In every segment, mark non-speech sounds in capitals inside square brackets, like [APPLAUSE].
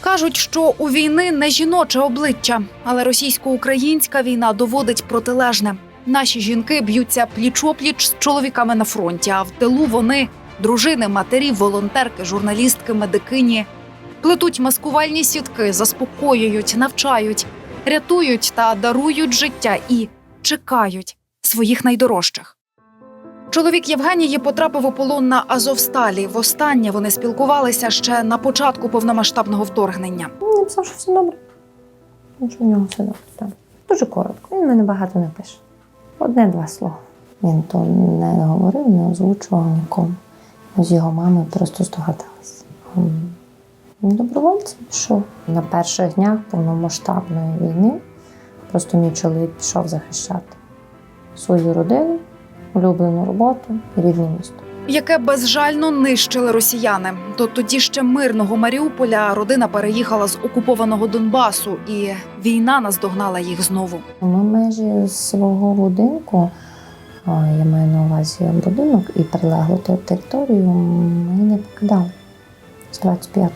Кажуть, що у війни не жіноче обличчя, але російсько-українська війна доводить протилежне. Наші жінки б'ються пліч-опліч з чоловіками на фронті, а в тилу вони дружини, матері, волонтерки, журналістки, медикині. Плетуть маскувальні сітки, заспокоюють, навчають, рятують та дарують життя і чекають своїх найдорожчих. Чоловік Євгенії потрапив у полон на Азовсталі. Востаннє вони спілкувалися ще на початку повномасштабного вторгнення. Він написав, що все добре. Що в нього все добре. Так. Дуже коротко. Він мене багато не пише. Одне-два слова. Він то не говорив, не озвучував нікому. З його мамою просто здогадалися. Добровольцем пішов. На перших днях повномасштабної війни просто мій чоловік пішов захищати свою родину, улюблену роботу і рідне місто. яке безжально нищили росіяни. До тоді ще мирного Маріуполя родина переїхала з окупованого Донбасу, і війна наздогнала їх знову. Ми межі свого будинку, я маю на увазі будинок і прилеглу територію, ми не покидали з 25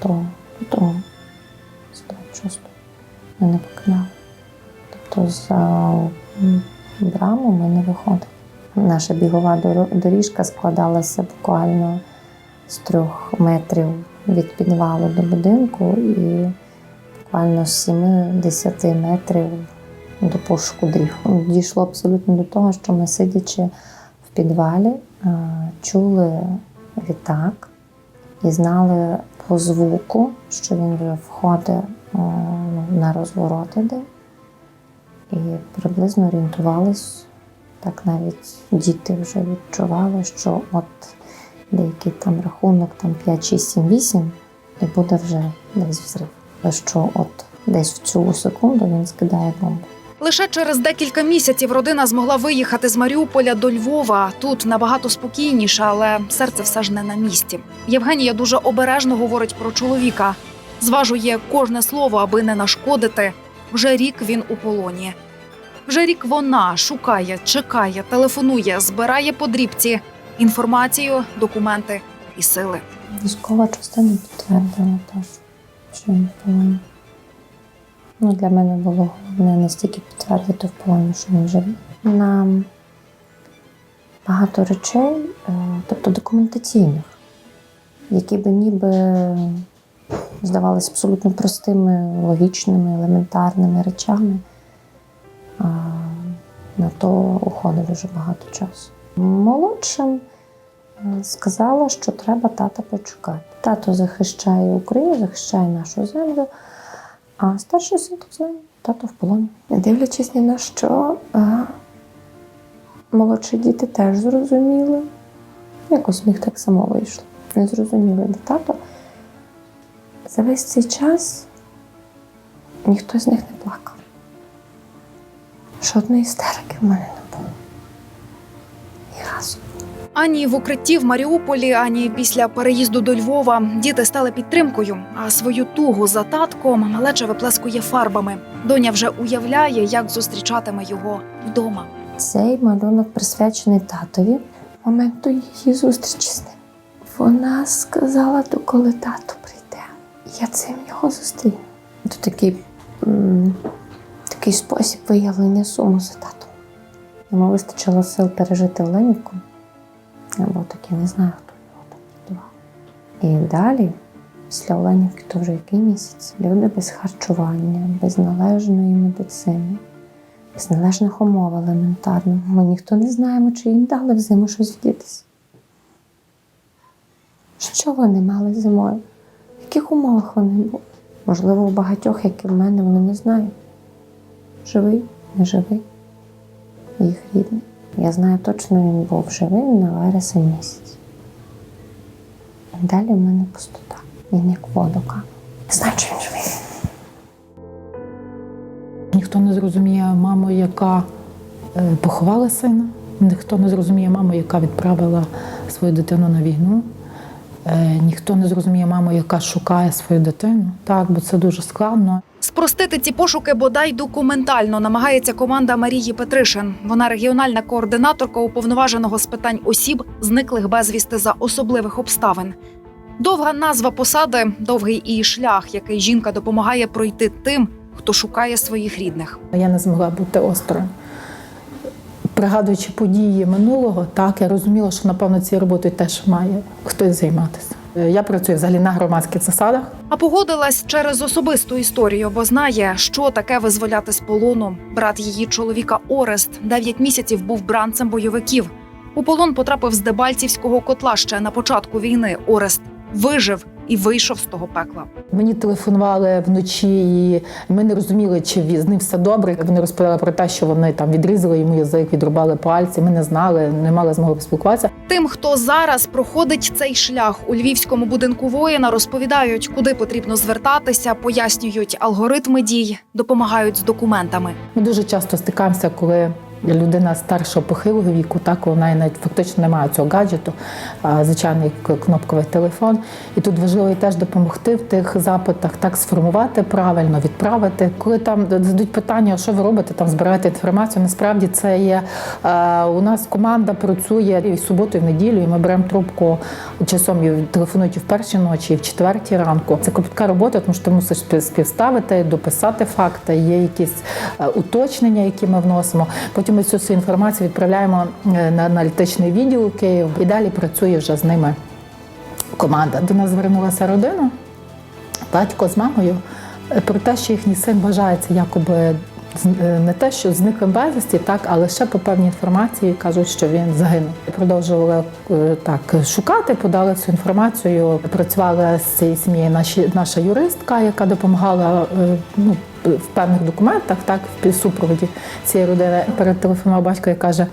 лютого, з 26 ми не покидали. Тобто за браму ми не виходили. Наша бігова доріжка складалася буквально з трьох метрів від підвалу до будинку і буквально з 7-10 метрів до пошуку дрів. Дійшло абсолютно до того, що ми, сидячи в підвалі, чули літак і знали по звуку, що він вже входить ну, на розворот іде. І приблизно орієнтувались, так навіть діти вже відчували, що от деякий там рахунок, там 5, 6, 7, 8, і буде вже десь взрив. Що от десь в цю секунду він скидає бомбу. Лише через декілька місяців родина змогла виїхати з Маріуполя до Львова. Тут набагато спокійніше, але серце все ж не на місці. Євгенія дуже обережно говорить про чоловіка, зважує кожне слово, аби не нашкодити. Вже рік він у полоні. Вже рік вона шукає, чекає, телефонує, збирає подрібці, інформацію, документи і сили. Військова частина підтвердила теж, що він полоні. Ну, для мене було головне не стільки підтвердити в полоні, що він живий. Нам багато речей, е, тобто документаційних, які би ніби здавалися абсолютно простими, логічними, елементарними речами. На то уходить дуже багато часу. Молодшим е, сказала, що треба тата почекати. Тато захищає Україну, захищає нашу землю, а старший син так знає, тато в полоні. Дивлячись ні на що, молодші діти теж зрозуміли. Якось в них так само вийшло. Не зрозуміли, де тато. За весь цей час ніхто з них не плакав. Жодної істерики в мене не було. Ні разу. Ані в укритті в Маріуполі, ані після переїзду до Львова діти стали підтримкою. А свою тугу за татком малеча виплескує фарбами. Доня вже уявляє, як зустрічатиме його вдома. Цей малюнок присвячений татові моменту її зустрічі з ним. Вона сказала, коли тато прийде, я цим його зустріну. Це такий, такий спосіб виявлення суму за татом. Йому вистачило сил пережити Оленівку. Або таки не знаю, хто його там рятував. І далі, після Оленівки, то вже який місяць, люди без харчування, без належної медицини без належних умов елементарно. Ми ніхто не знаємо, чи їм дали взиму щось вдітися. Що вони мали зимою? В яких умовах вони були? Можливо, у багатьох, як і в мене, вони не знають. Живий, не живий, їх рідний. Я знаю точно, він був живий на вересень місяць. Далі в мене пустота. Він як знаю, що він живий. Ніхто не зрозуміє маму, яка е, поховала сина. Ніхто не зрозуміє маму, яка відправила свою дитину на війну. Е, Ніхто не зрозуміє маму, яка шукає свою дитину. Так, бо це дуже складно. Спростити ці пошуки бодай документально намагається команда Марії Петришин. Вона регіональна координаторка уповноваженого з питань осіб, зниклих безвісти за особливих обставин. Довга назва посади довгий і шлях, який жінка допомагає пройти тим, хто шукає своїх рідних. Я не змогла бути осторонь. Пригадуючи події минулого, так я розуміла, що напевно цією роботою теж має хтось займатися. Е, Я працюю взагалі на громадських засадах. А погодилась через особисту історію, бо знає, що таке визволяти з полону. Брат її чоловіка Орест 9 місяців був бранцем бойовиків. У полон потрапив з Дебальцівського котла ще на початку війни. Орест вижив і вийшов з того пекла. Мені телефонували вночі, і ми не розуміли, чи з ним все добре. Вони розповідали про те, що вони там відрізали йому язик, відрубали пальці. Ми не знали, не мали змоги поспілкуватися. Тим, хто зараз проходить цей шлях у львівському будинку воїна, розповідають, куди потрібно звертатися, пояснюють алгоритми дій, допомагають з документами. Ми дуже часто стикаємося, коли людина старшого похилого віку, так у неї навіть фактично немає цього гаджету, звичайний кнопковий телефон. І тут важливо і теж допомогти в тих запитах, так сформувати правильно, відправити. Коли там задають питання, що ви робите, там збираєте інформацію. Насправді це є е, у нас команда працює і в суботу, і в неділю, і ми беремо трубку часом і телефонують і в першій ночі, і в четвертій ранку. Це кропітка робота, тому що ти мусиш співставити, дописати факти, є якісь е, уточнення, які ми вносимо. Потім ми цю всю інформацію відправляємо е, на аналітичний відділ Київ і далі працює вже з ними команда. До нас звернулася родина, батько з мамою, е, про те, що їхній син вважається якоби е, не те, що зниклим безвісті, так, але ще по певній інформації кажуть, що він загинув. Продовжували так шукати, подали цю інформацію. Працювала з цією сім'єю наша юристка, яка допомагала ну, в певних документах, так, в супроводі цієї родини. Перетелефонував батько і каже.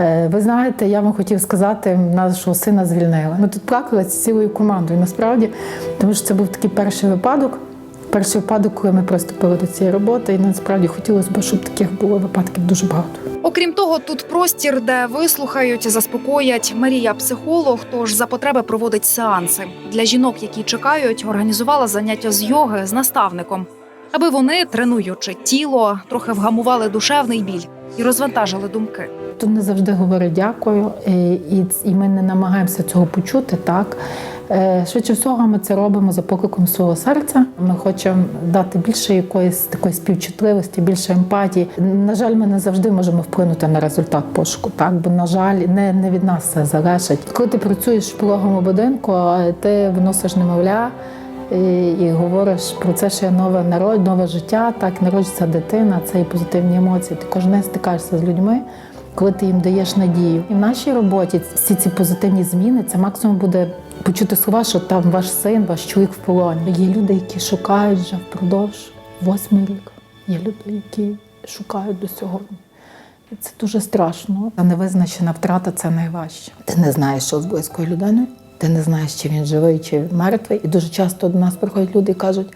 «Е, Ви знаєте, я вам хотів сказати, нашого сина звільнили. Ми тут плакали з цілою командою. Насправді, тому що це був такий перший випадок. Перший випадок, коли ми приступили до цієї роботи, і насправді хотілося б, щоб таких було випадків дуже багато. Окрім того, тут простір, де вислухають, заспокоять. Марія психолог, тож за потреби проводить сеанси. Для жінок, які чекають, організувала заняття з йоги з наставником, аби вони, тренуючи тіло, трохи вгамували душевний біль і розвантажили думки. Тут не завжди говорить дякую, і, і, і ми не намагаємося цього почути. Так Е, швидше всього, ми це робимо за покликом свого серця. Ми хочемо дати більше якоїсь такої співчутливості, більше емпатії. На жаль, ми не завжди можемо вплинути на результат пошуку. Так, бо на жаль, не, не від нас це залежить. Коли ти працюєш в пологовому будинку, е, ти виносиш немовля. І, говориш про це, що є нове народ, нове життя, так народжується дитина, це і позитивні емоції. Ти кожен стикаєшся з людьми, коли ти їм даєш надію. І в нашій роботі всі ці позитивні зміни це максимум буде почути слова, що там ваш син, ваш чоловік в полоні. Є люди, які шукають вже впродовж восьми рік. Є люди, які шукають до сьогодні. Це дуже страшно. А невизначена втрата це найважче. Ти не знаєш, що з близькою людиною, ти не знаєш, чи він живий, чи мертвий. І дуже часто до нас приходять люди і кажуть: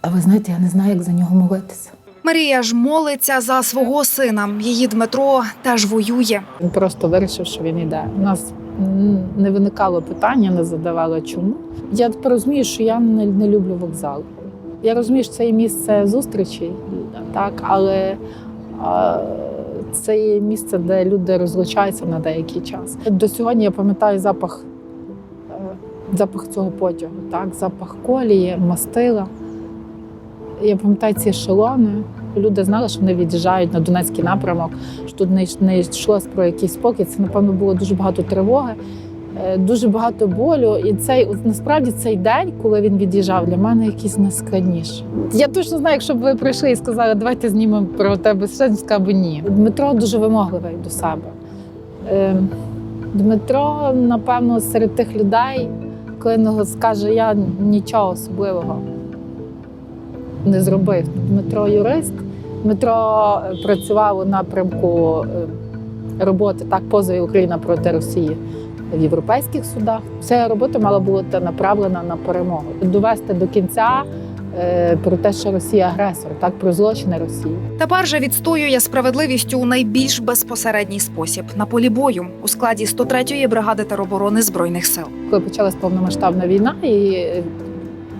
а ви знаєте, я не знаю, як за нього молитися. Марія ж молиться за свого сина. Її Дмитро теж воює. Він просто вирішив, що він йде. У нас не виникало питання, не задавали чому. Я розумію, що я не, не люблю вокзал. Я розумію, що це є місце зустрічей, так, але а, це є місце, де люди розлучаються на деякий час. До сьогодні я пам'ятаю запах, запах цього потягу, так, запах колії, мастила. Я пам'ятаю ці ешелони. Люди знали, що вони від'їжджають на Донецький напрямок, що тут не, йшлося про якийсь спокій. Це, напевно, було дуже багато тривоги, е, дуже багато болю. І цей насправді цей день, коли він від'їжджав, для мене якийсь найскладніший. Я точно знаю, якщо б ви прийшли і сказали, давайте знімемо про тебе все, би ні. Дмитро дуже вимогливий до себе. Е, Дмитро, напевно, серед тих людей, він скаже, я нічого особливого не зробив. Дмитро юрист. Дмитро е, працював у напрямку е, роботи так позові Україна проти Росії в європейських судах. Ця робота мала бути направлена на перемогу, довести до кінця про те, що Росія агресор, так про злочини Росії. Тепер же відстоює справедливість у найбільш безпосередній спосіб на полі бою у складі 103-ї бригади тероборони збройних сил. Коли почалась повномасштабна війна, і е,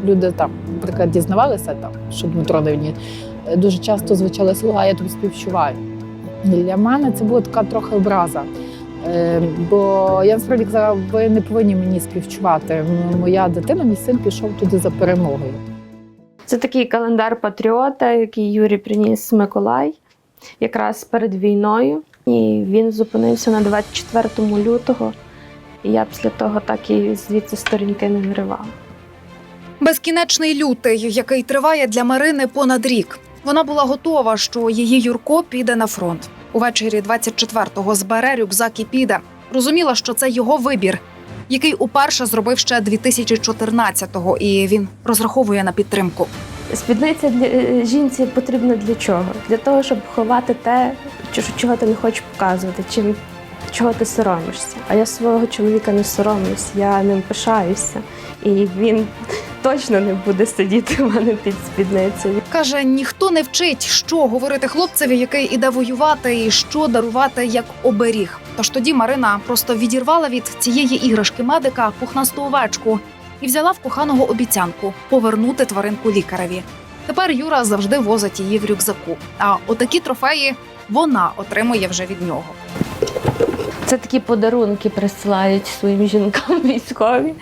люди там, наприклад, дізнавалися там, що Дмитро на е, дуже часто звучали слова Я тобі співчуваю. І Для мене це була така трохи образа. Е, Бо я насправді казала, ви не повинні мені співчувати. Моя дитина, мій син пішов туди за перемогою. Це такий календар патріота, який Юрій приніс Миколай якраз перед війною. І він зупинився на 24 лютого. І я після того так і звідси сторінки не виривала. Безкінечний лютий, який триває для Марини понад рік. Вона була готова, що її Юрко піде на фронт. Увечері 24-го збере рюкзак і піде. Розуміла, що це його вибір, який уперше зробив ще 2014-го, і він розраховує на підтримку. Спідниця для е, жінці потрібна для чого? Для того, щоб ховати те, чого ти не хочеш показувати, чим чого ти соромишся. А я свого чоловіка не соромлюсь, я ним пишаюся. І він точно не буде сидіти в мене під спідницею. Каже, ніхто не вчить, що говорити хлопцеві, який іде воювати, і що дарувати як оберіг. Тож тоді Марина просто відірвала від цієї іграшки медика пухнасту овечку і взяла в коханого обіцянку повернути тваринку лікареві. Тепер Юра завжди возить її в рюкзаку. А отакі трофеї вона отримує вже від нього. Це такі подарунки присилають своїм жінкам [LAUGHS] військові.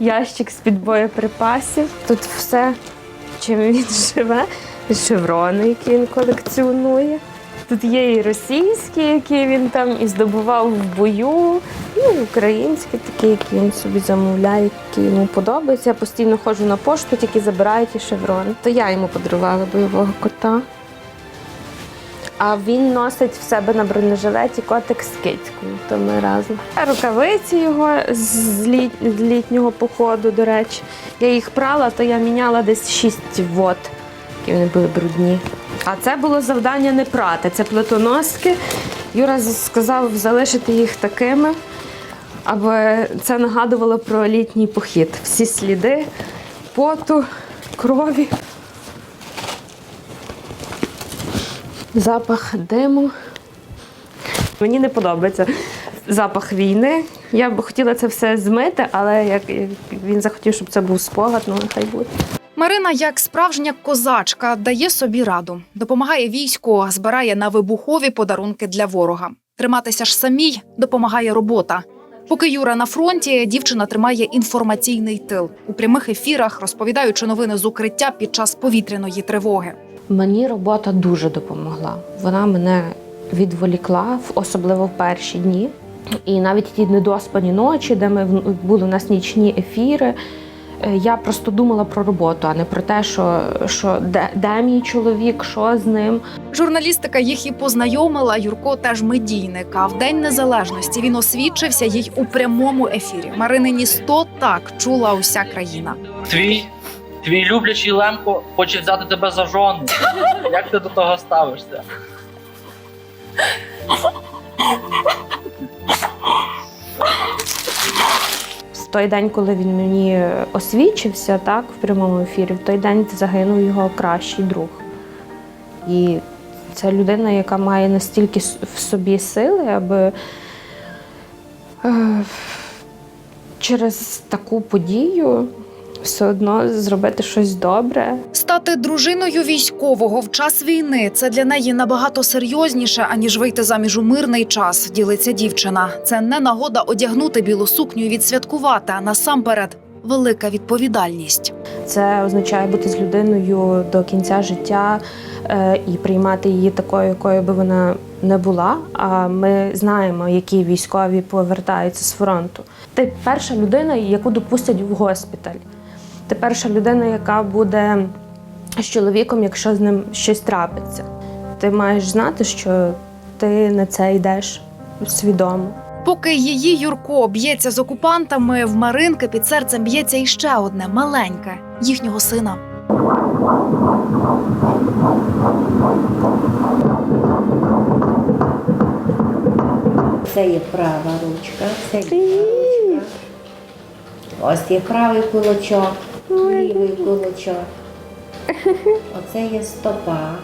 Ящик з-під боєприпасів. Тут все, чим він живе, шеврони, які він колекціонує. Тут є і російські, які він там і здобував в бою, і українські такі, які він собі замовляє, які йому подобаються. Я постійно ходжу на пошту, тільки забираю ті шеврони. То я йому подарувала бойового кота. А він носить в себе на бронежилеті котик з кицькою, то ми разом. Рукавиці його з, літ... з літнього походу, до речі. Я їх прала, то я міняла десь 6 вод, які вони були брудні. А це було завдання не прати, це плитоноски. Юра сказав залишити їх такими, аби це нагадувало про літній похід. Всі сліди поту, крові. Запах диму. Мені не подобається запах війни. Я б хотіла це все змити, але як він захотів, щоб це був спогад, ну нехай буде. Марина, як справжня козачка, дає собі раду, допомагає війську, збирає на вибухові подарунки для ворога. Триматися ж самій допомагає робота. Поки Юра на фронті, дівчина тримає інформаційний тил у прямих ефірах, розповідаючи новини з укриття під час повітряної тривоги. Мені робота дуже допомогла. Вона мене відволікла, особливо в перші дні. І навіть ті недоспані ночі, де ми були у нас нічні ефіри. Е, Я просто думала про роботу, а не про те, що, що де, де мій чоловік, що з ним. Журналістика їх і познайомила. Юрко теж медійник. А в день незалежності він освідчився їй у прямому ефірі. Маринині 100 так чула уся країна. Твій, твій люблячий Лемко хоче взяти тебе за жону. Як ти до того ставишся? Той день, коли він мені освічився, так, в прямому ефірі, в той день загинув його кращий друг. І це людина, яка має настільки в собі сили, аби е, через таку подію все одно зробити щось добре. Стати дружиною військового в час війни це для неї набагато серйозніше, аніж вийти заміж у мирний час. Ділиться дівчина. Це не нагода одягнути білу сукню і відсвяткувати, а насамперед велика відповідальність. Це означає бути з людиною до кінця життя е, і приймати її такою, якою би вона не була. А ми знаємо, які військові повертаються з фронту. Ти перша людина, яку допустять в госпіталь. Ти перша людина, яка буде з чоловіком, якщо з ним щось трапиться. Ти маєш знати, що ти на це йдеш свідомо. Поки її Юрко б'ється з окупантами, в Маринки під серцем б'ється іще одне маленьке їхнього сина. Це є права ручка, це ліва ручка. Ось є правий кулачок, лівий кулачок. [LAUGHS] Оце є стопа,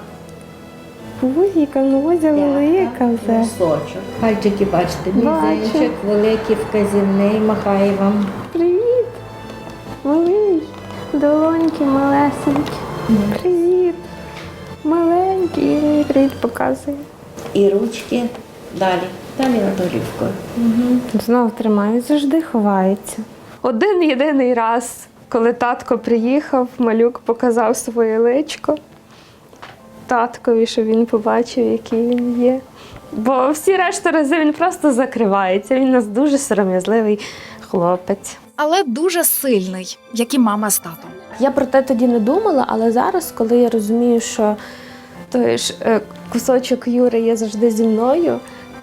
Вузіка, ну возя п'ята, носочок. Пальчики бачите, Бачу. мізинчик, великий вказівний, махає вам. Привіт! Малий, долоньки малесенькі. Привіт! Маленький, привіт показує. І ручки Далі. Далі над олівкою. Знов тримає, завжди ховається. Один єдиний раз, коли татко приїхав, малюк показав своє личко таткові, щоб він побачив, який він є. Бо всі решта рази він просто закривається. Він у нас дуже сором'язливий хлопець. Але дуже сильний, як і мама з татом. Я про те тоді не думала, але зараз, коли я розумію, що той ж е, кусочок Юри є завжди зі мною,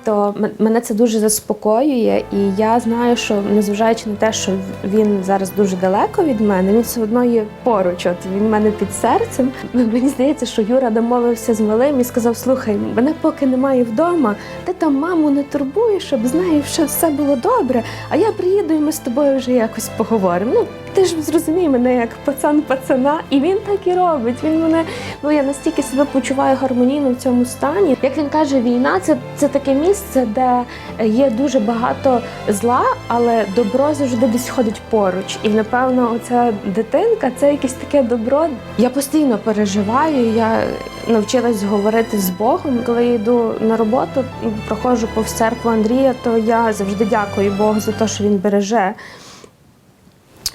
то мене це дуже заспокоює. І я знаю, що незважаючи на те, що він зараз дуже далеко від мене, він все одно є поруч. От він в мене під серцем. [LAUGHS] Мені здається, що Юра домовився з малим і сказав: слухай, мене поки немає вдома, ти там маму не турбуєш, щоб з нею все було добре. А я приїду і ми з тобою вже якось поговоримо. Ну, ти ж зрозумій мене як пацан пацана, і він так і робить. Він мене ну я настільки себе почуваю гармонійно в цьому стані. Як він каже, війна це, це таке місце, де є дуже багато зла, але добро завжди десь ходить поруч. І напевно, оця дитинка це якесь таке добро. Я постійно переживаю. Я навчилась говорити з Богом. Коли я йду на роботу, проходжу повз церкву Андрія, то я завжди дякую Богу за те, що він береже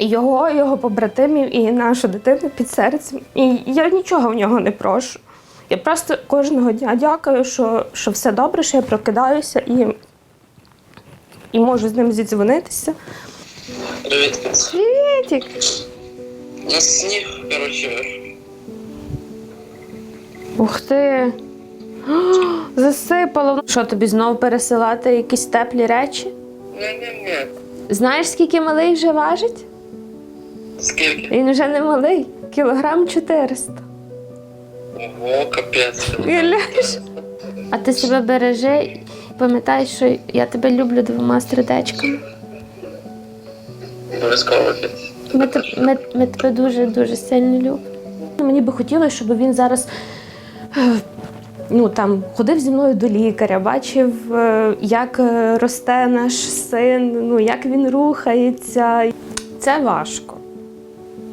його, його побратимів, і нашу дитину під серцем. І я нічого в нього не прошу. Я просто кожного дня дякую, що, що все добре, що я прокидаюся і, і можу з ним зідзвонитися. Привіт. Привітик! У нас сніг, коротше. Ух ти! О, Засипало. Що тобі знову пересилати якісь теплі речі? Ні-ні-ні. Знаєш, скільки малий вже важить? Скільки? Він вже не малий, кілограм 400. Ого, капець. Уявляєш? А ти себе бережи і пам'ятай, що я тебе люблю двома сердечками. Обов'язково. Ми, ми, ми тебе дуже дуже сильно любимо. Мені би хотілося, щоб він зараз е, ну, там, ходив зі мною до лікаря, бачив, е, як е, росте наш син, ну, як він рухається. Це важко.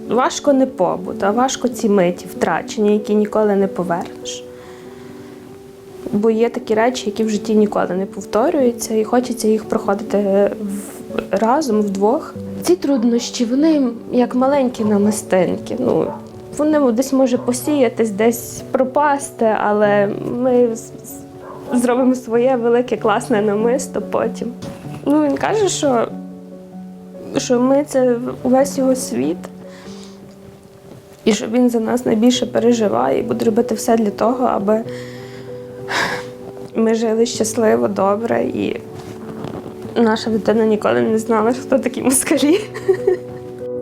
Важко не побут, а важко ці миті втрачені, які ніколи не повернеш. Бо є такі речі, які в житті ніколи не повторюються, і хочеться їх проходити разом, вдвох. Ці труднощі, вони як маленькі намистинки. Ну, вони десь може посіятись, десь пропасти, але ми зробимо своє велике класне намисто потім. Ну, він каже, що, що ми це увесь його світ. І що він за нас найбільше переживає і буде робити все для того, аби ми жили щасливо, добре, і наша дитина ніколи не знала, хто такі москалі.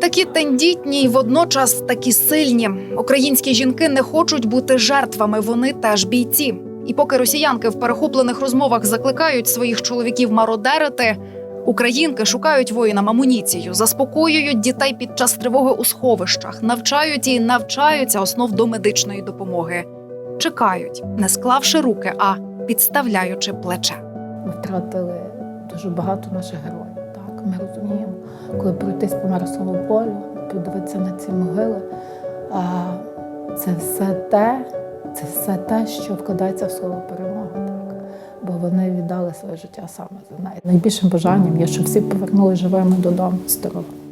Такі тендітні і водночас такі сильні. Українські жінки не хочуть бути жертвами. Вони теж бійці. І поки росіянки в перехоплених розмовах закликають своїх чоловіків мародерити, українки шукають воїнам амуніцію, заспокоюють дітей під час тривоги у сховищах, навчають і навчаються основ до медичної допомоги. Чекають, не склавши руки, а підставляючи плече. Ми втратили дуже багато наших героїв. Так, ми розуміємо, коли пройтись по Марсовому полю, подивитися на ці могили, а це все те, це все те, що вкладається в слово перемоги. Бо вони віддали своє життя саме за неї. Найбільшим бажанням є, щоб всі повернули живими додому здоровими.